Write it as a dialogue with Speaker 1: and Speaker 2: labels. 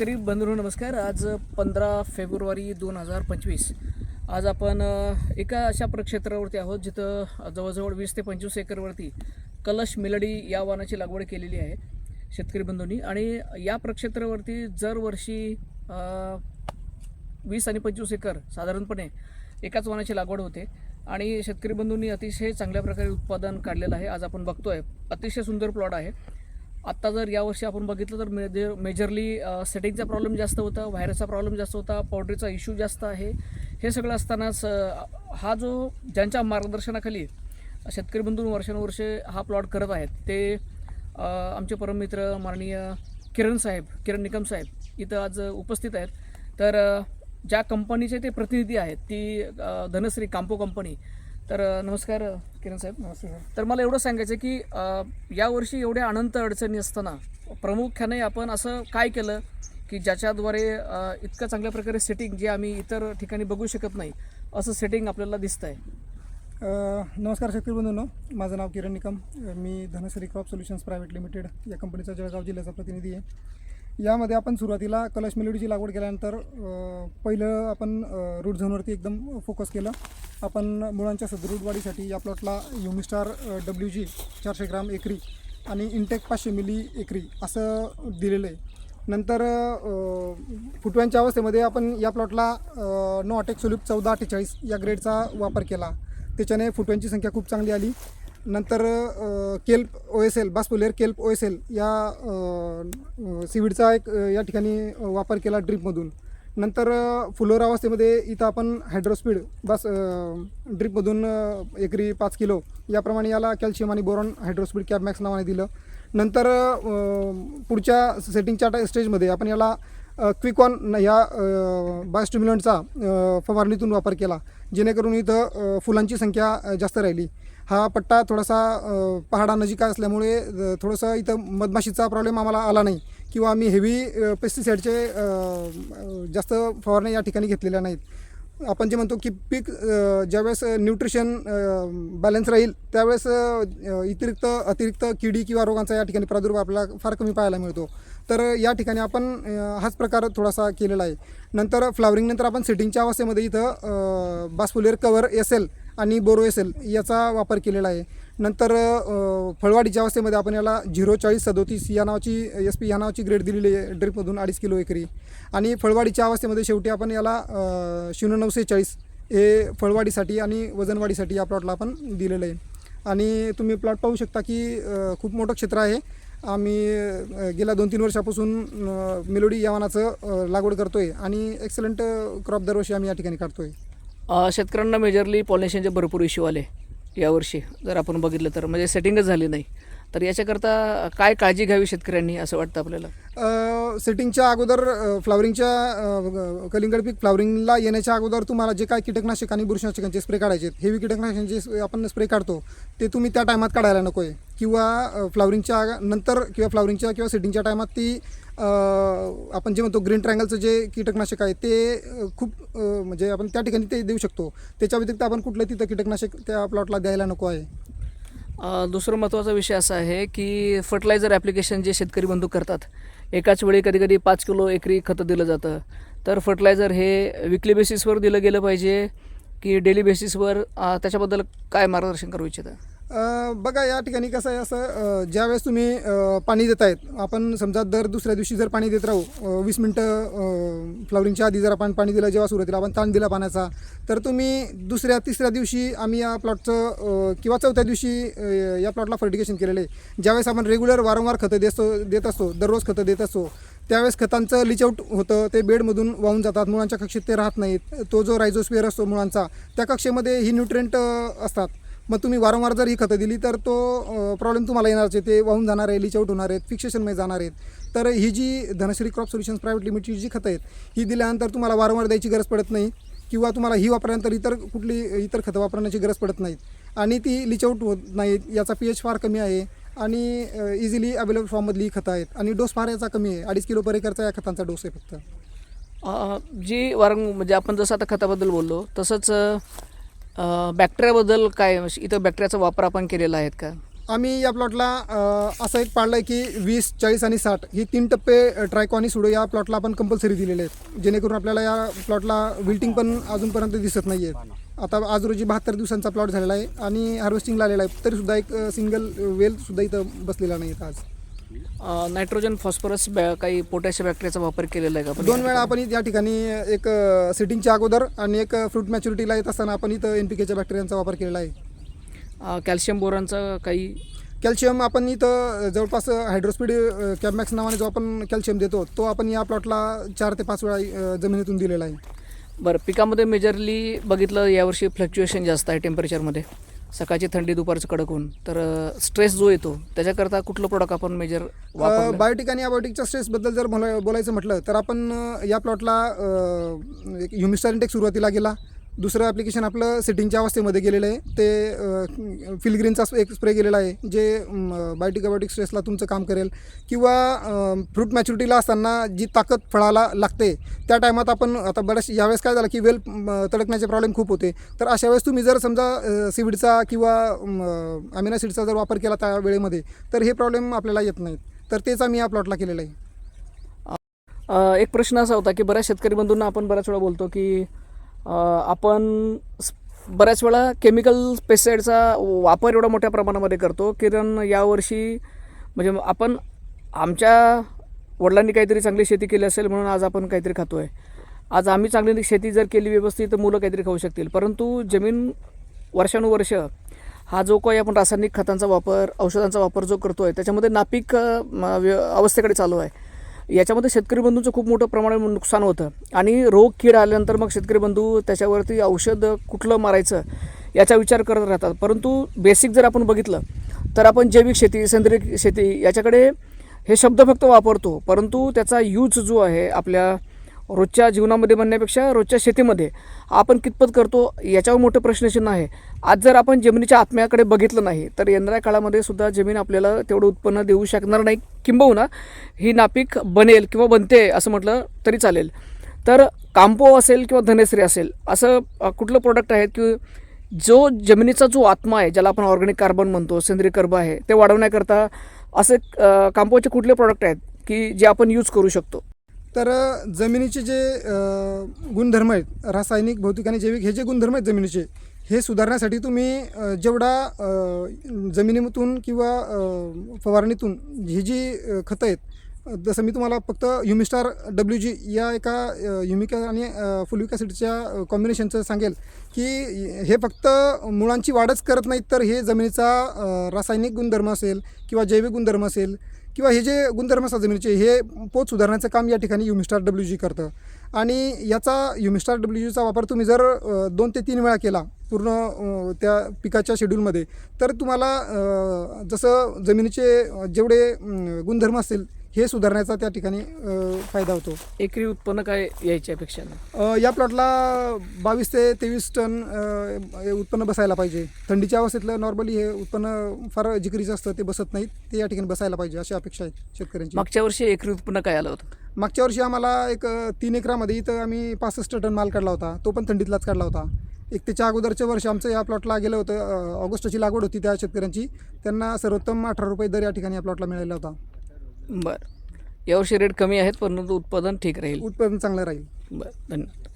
Speaker 1: शेतकरी बंधू नमस्कार. आज पंधरा फेब्रुवारी दोन हजार पंचवीस. आज आपण एका अशा प्रक्षेत्रावरती आहोत जिथं जवळजवळ वीस ते पंचवीस एकरवरती कलश मेलडी या वाहनाची लागवड केलेली आहे शेतकरी बंधूंनी. आणि या प्रक्षेत्रावरती दरवर्षी वीस आणि पंचवीस एकर साधारणपणे एकाच वाहनाची लागवड होते. आणि शेतकरी बंधूंनी अतिशय चांगल्या प्रकारे उत्पादन काढलेलं आहे. आज आपण बघतोय अतिशय सुंदर प्लॉट आहे. आत्ता जर यावर्षी आपण बघितलं तर मेजर मेजरली सेटिंगचा प्रॉब्लेम जास्त होता व्हायरसचा प्रॉब्लेम जास्त होता पावडरीचा इश्यू जास्त आहे. हे सगळं असतानाच स हा जो ज्यांच्या मार्गदर्शनाखाली शेतकरी बंधू वर्षानुवर्षे हा प्लॉट करत आहेत ते आमचे परममित्र माननीय किरण साहेब किरण निकम साहेब इथं आज उपस्थित आहेत. तर ज्या कंपनीचे ते प्रतिनिधी आहेत ती धनश्री कांपो कंपनी तर नमस्कार किरण साहेब.
Speaker 2: नमस्ते
Speaker 1: तर मला एवढं सांगायचं की यावर्षी एवढ्या अनंत अडचणी असताना प्रामुख्याने आपण असं काय केलं की ज्याच्याद्वारे इतकं चांगल्या प्रकारे सेटिंग जे आम्ही इतर ठिकाणी बघू शकत नाही असं सेटिंग आपल्याला दिसतं आहे
Speaker 2: नमस्कार शेतकरी बंधूंनो माझं नाव किरण निकम. मी Dhanashree crop solutions private limited या कंपनीचा जळगाव जिल्ह्याचा प्रतिनिधी आहे. यामध्ये आपण सुरुवातीला कलश मेलोडीची लागवड केल्यानंतर पहिलं आपण रूट झोनवरती एकदम फोकस केलं. आपण मुळांच्या सदृढ वाढीसाठी या प्लॉटला युनिस्टार डब्ल्यू जी चारशे ग्राम एकरी आणि इंटेक पाचशे मिली एकरी असं दिलेलं आहे. नंतर फुटव्यांच्या अवस्थेमध्ये आपण या प्लॉटला नो अटेक सुलूप चौदा अठ्ठेचाळीस या ग्रेडचा वापर केला. त्याच्याने फुटव्यांची संख्या खूप चांगली आली. नंतर केल्प ओ एस एल बास्पोलेर केल्प ओ एस एल या सिविडचा एक या ठिकाणी वापर केला ड्रीपमधून. नंतर अ, फुलोर अवस्थेमध्ये इथं आपण हायड्रोस्पीड बस ड्रीपमधून एकरी पाच किलो याप्रमाणे याला कॅल्शियम आणि बोरॉन हायड्रोस्पीड कॅबमॅक्स नावाने दिलं. नंतर पुढच्या सेटिंगच्या टा- स्टेजमध्ये आपण याला क्विकॉन ह्या बायोस्टिम्युलंटचा फवारणीतून वापर केला जेणेकरून इथं फुलांची संख्या जास्त राहिली. हा पट्टा थोडासा पहाडानजिक असल्यामुळे थोडंसं इथं मधमाशीचा प्रॉब्लेम आम्हाला आला नाही किंवा आम्ही हेवी पेस्टिसाईडचे जास्त फवारण्या या ठिकाणी घेतलेल्या नाहीत. आपण जे म्हणतो की पीक ज्यावेळेस न्यूट्रिशन बॅलन्स राहील त्यावेळेस इतिरिक्त अतिरिक्त किडी किंवा रोगांचा या ठिकाणी प्रादुर्भाव आपल्याला फार कमी पाहायला मिळतो. तर या ठिकाणी आपण हाच प्रकार थोडासा केलेला आहे. नंतर फ्लावरिंगनंतर आपण सेटिंगच्या अवस्थेमध्ये इथं बास्फुलेर कवर एस एल आणि बोरो एस एल याचा वापर केलेला आहे. नंतर फळवाडीच्या अवस्थेमध्ये आपण याला झिरो चाळीस सदोतीस या नावाची एस पी या नावाची ग्रेड दिलेली आहे ड्रिपमधून अडीच किलो एकरी. आणि फळवाडीच्या अवस्थेमध्ये शेवटी आपण याला शून्य नऊशे चाळीस हे फळवाढीसाठी आणि वजनवाढीसाठी या प्लॉटला आपण दिलेलं आहे. आणि तुम्ही प्लॉट पाहू शकता की खूप मोठं क्षेत्र आहे. आम्ही गेल्या दोन तीन वर्षापासून मेलोडी या वाहनाचं लागवड करतो आहे आणि एक्सलंट क्रॉप दरवर्षी आम्ही या ठिकाणी काढतो आहे
Speaker 1: शेतकऱ्यांना मेजरली पॉलिनेशनचे भरपूर इश्यू आले यावर्षी. जर आपण बघितलं तर. म्हणजे सेटिंगच झाली नाही. तर याच्याकरता काय काळजी घ्यावी शेतकऱ्यांनी असं वाटतं आपल्याला?
Speaker 2: सेटिंगच्या अगोदर फ्लावरिंगच्या कलिंगड पीक फ्लावरिंगला येण्याच्या अगोदर तुम्हाला जे काय कीटकनाशक आणि बुरशीनाशकांचे स्प्रे काढायचे आहेत हेवी कीटकनाशकांचे आपण स्प्रे काढतो ते तुम्ही त्या टायमात काढायला नको आहे किंवा फ्लावरिंगच्या नंतर किंवा फ्लावरिंगच्या किंवा सेटिंगच्या टायमात ती आपण जे म्हणतो ग्रीन ट्रँगलचं जे कीटकनाशक आहे ते खूप म्हणजे आपण त्या ठिकाणी ते देऊ शकतो. त्याच्या व्यतिरिक्त आपण कुठलं तिथं कीटकनाशक त्या प्लॉटला द्यायला नको आहे.
Speaker 1: दुसरं महत्त्वाचा विषय असा आहे की फर्टिलायझर ॲप्लिकेशन जे शेतकरी बंधू करतात एकाच वेळी कधी कधी पाच किलो एकरी खतं दिलं जातं. तर फर्टिलायझर हे विकली बेसिसवर दिलं गेलं पाहिजे की डेली बेसिसवर त्याच्याबद्दल काय मार्गदर्शन करू इच्छितं?
Speaker 2: बघा या ठिकाणी कसं आहे असं ज्यावेळेस तुम्ही पाणी देत आहेत आपण समजा दर दुसऱ्या दिवशी जर पाणी देत राहू वीस मिनटं फ्लॉवरिंगच्या आधी जर आपण पाणी दिलं जेव्हा सुरुवातीला आपण ताण दिला पाण्याचा तर तुम्ही दुसऱ्या तिसऱ्या दिवशी आम्ही या प्लॉटचं किंवा चौथ्या दिवशी या प्लॉटला फर्टिगेशन केलेलं आहे. ज्यावेळेस आपण रेग्युलर वारंवार खतं देतो देत असतो दररोज खतं देत असतो त्यावेळेस खतांचं लिचआउट होतं ते बेडमधून वाहून जातात मुळांच्या कक्षेत ते राहत नाहीत. तो जो रायझोस्फिअर असतो मुळांचा त्या कक्षेमध्ये ही न्यूट्रिएंट असतात. मग तुम्ही वारंवार जर ही खतं दिली तर तो प्रॉब्लेम तुम्हाला येणारच आहे. ते वाहून जाणार आहे लिचआउट होणार आहेत फिक्सेशनमध्ये जाणार आहेत. तर ही जी धनश्री क्रॉप सोल्युशन्स प्रायव्हेट लिमिटेडची जी खतं आहेत ही दिल्यानंतर तुम्हाला वारंवार द्यायची गरज पडत नाही. किंवा तुम्हाला ही वापरल्यानंतर इतर कुठली इतर खतं वापरण्याची गरज पडत नाहीत आणि ती लिचआउट होत नाहीत याचा पी एच फार कमी आहे. आणि इझिली अवेलेबल फॉर्ममधली ही खतं आहेत. आणि डोस फार याचा कमी आहे. अडीच किलो पर एकरचा या खतांचा डोस आहे फक्त.
Speaker 1: जी वारंग म्हणजे आपण जसं आता खताबद्दल बोललो तसंच बॅक्टेरियाबद्दल काय इथं बॅक्टेरियाचा वापर आपण केलेला आहेत का?
Speaker 2: आम्ही या प्लॉटला असं एक पाळलं आहे की वीस चाळीस आणि साठ ही तीन टप्पे ट्रायको आणि सुडो या प्लॉटला आपण कंपल्सरी दिलेले आहेत. जेणेकरून आपल्याला या प्लॉटला विल्टिंग पण अजूनपर्यंत दिसत नाही आहे आता आज रोजी बहात्तर दिवसांचा प्लॉट झालेला आहे आणि हार्वेस्टिंगला आलेला आहे. तरीसुद्धा एक सिंगल वेलसुद्धा इथं बसलेला नाही आहे आज.
Speaker 1: नायट्रोजन फॉस्फरस बॅ काही पोटॅशियम बॅक्टेरियाचा वापर केलेला आहे का? आपण
Speaker 2: दोन वेळा आपण या ठिकाणी एक सिटिंगच्या अगोदर आणि एक फ्रूट मॅच्युरिटीला येत असताना आपण इथं एन पी केच्या बॅक्टेरियांचा वापर केलेला आहे.
Speaker 1: कॅल्शियम बोरांचा काही
Speaker 2: कॅल्शियम आपण इथं जवळपास हायड्रोस्पीड कॅबमॅक्स नावाने जो आपण कॅल्शियम देतो तो आपण या प्लॉटला चार ते पाच वेळा अ, जमिनीतून दिलेला आहे.
Speaker 1: बरं पिकामध्ये मेजरली बघितलं यावर्षी फ्लक्च्युएशन जास्त आहे टेम्परेचरमध्ये सकाळची थंडी दुपारचं कडक होऊन तर स्ट्रेस जो येतो त्याच्याकरता कुठलं प्रोडक्ट आपण मेजर
Speaker 2: बायोटिक आणि अबायोटिकच्या स्ट्रेसबद्दल जर मला बोलायचं म्हटलं तर आपण या प्लॉटला एक ह्युमिस्टार इंटेक सुरुवातीला गेला. दुसरं ॲप्लिकेशन आपलं सिटिंगच्या अवस्थेमध्ये गेलेलं आहे. ते फिलग्रीनचा एक स्प्रे गेलेला आहे जे बायोटिकबायोटिक स्ट्रेसला तुमचं काम करेल. किंवा फ्रूट मॅच्युरिटीला असताना जी ताकद फळाला लागते त्या टायमात आपण आता बऱ्याच यावेळेस काय झालं की वेल तडकण्याचे प्रॉब्लेम खूप होते. तर अशा वेळेस तुम्ही जर समजा सीविडचा किंवा अमिनासीडचा जर वापर केला त्या वेळेमध्ये तर हे प्रॉब्लेम आपल्याला येत नाहीत. तर तेच आम्ही या प्लॉटला केलेलं आहे.
Speaker 1: एक प्रश्न असा होता की बऱ्याच शेतकरी बंधूंना आपण बऱ्याच वेळा बोलतो की आपण बऱ्याच वेळा केमिकल पेस्टिसाईडचा वापर एवढा मोठ्या प्रमाणामध्ये करतो कारण यावर्षी म्हणजे आपण आमच्या वडिलांनी काहीतरी चांगली शेती केली असेल म्हणून आज आपण काहीतरी खातो आहे आज आम्ही चांगली शेती जर केली व्यवस्थित तर मुलं काहीतरी खाऊ शकतील. परंतु जमीन वर्षानुवर्ष हा जो काही आपण रासायनिक खतांचा वापर औषधांचा वापर जो करतो आहे त्याच्यामध्ये नापीक म, व्य- अवस्थेकडे चालू आहे. याच्यामध्ये शेतकरी बंधूंचं खूप मोठं प्रमाणात नुकसान होतं. आणि रोग कीड आल्यानंतर मग शेतकरी बंधू त्याच्यावरती औषध कुठलं मारायचं याचा विचार करत राहतात. परंतु बेसिक जर आपण बघितलं तर आपण जैविक शेती सेंद्रिय शेती याच्याकडे हे शब्द फक्त वापरतो. परंतु त्याचा यूज जो आहे आपल्या रोजच्या जीवनामध्ये म्हणण्यापेक्षा रोजच्या शेतीमध्ये आपण कितपत करतो याच्यावर मोठं प्रश्नचिन्ह आहे. आज जर आपण जमिनीच्या आत्म्याकडे बघितलं नाही तर येणाऱ्या काळामध्ये सुद्धा जमीन आपल्याला तेवढं उत्पन्न देऊ शकणार नाही. किंबहुना ही नापीक बनेल किंवा बनते असं म्हटलं तरी चालेल. तर कांपो असेल किंवा धनेश्री असेल असं कुठलं प्रोडक्ट आहे की जो जमिनीचा जो आत्मा आहे ज्याला आपण ऑर्गॅनिक कार्बन म्हणतो सेंद्रिय कर्ब आहे ते वाढवण्याकरता असे कांपोचे कुठले प्रोडक्ट आहेत की जे आपण यूज करू शकतो?
Speaker 2: तर जमिनीचे जे गुणधर्म आहेत रासायनिक भौतिक आणि जैविक हे जे गुणधर्म आहेत जमिनीचे हे सुधारण्यासाठी तुम्ही जेवढा जमिनीतून किंवा फवारणीतून ही जी खतं आहेत जसं मी तुम्हाला फक्त युमिस्टार डब्ल्यू जी या एका युमिका आणि फुलविक ॲसिडच्या कॉम्बिनेशनचं सांगेल की हे फक्त मुळांची वाढच करत नाहीत तर हे जमिनीचा रासायनिक गुणधर्म असेल किंवा जैविक गुणधर्म असेल किंवा हे जे गुणधर्म असतात जमिनीचे हे पोत सुधारण्याचं काम या ठिकाणी युमिस्टार डब्ल्यू जी करतं. आणि याचा युमिस्टार डब्ल्यू जीचा वापर तुम्ही जर दोन ते तीन वेळा केला पूर्ण त्या पिकाच्या शेड्यूलमध्ये तर तुम्हाला जसं जमिनीचे जेवढे गुणधर्म असतील हे सुधारण्याचा त्या ठिकाणी फायदा होतो.
Speaker 1: एकरी उत्पन्न काय यायच्या अपेक्षा नाही?
Speaker 2: या प्लॉटला बावीस ते तेवीस टन उत्पन्न बसायला पाहिजे. थंडीच्या अवस्थेतलं नॉर्मली हे उत्पन्न फार जिकरीचं असतं ते बसत नाहीत ते या ठिकाणी बसायला पाहिजे अशी अपेक्षा आहे शेतकऱ्यांची.
Speaker 1: मागच्या वर्षी एकरी उत्पन्न काय आलं होतं?
Speaker 2: मागच्या वर्षी आम्हाला एक तीन एकरामध्ये इथं आम्ही पासष्ट टन माल काढला होता. तो पण थंडीतलाच काढला होता. एक त्याच्या अगोदरच्या वर्षी आमचं या प्लॉटला गेलं होतं ऑगस्टची लागवड होती त्या शेतकऱ्यांची. त्यांना सर्वोत्तम अठरा रुपये दर या ठिकाणी या प्लॉटला मिळाला होता.
Speaker 1: बरं. यावर्षी रेट कमी आहेत परंतु उत्पादन ठीक राहील.
Speaker 2: उत्पन्न चांगलं राहील.
Speaker 1: बरं धन्यवाद.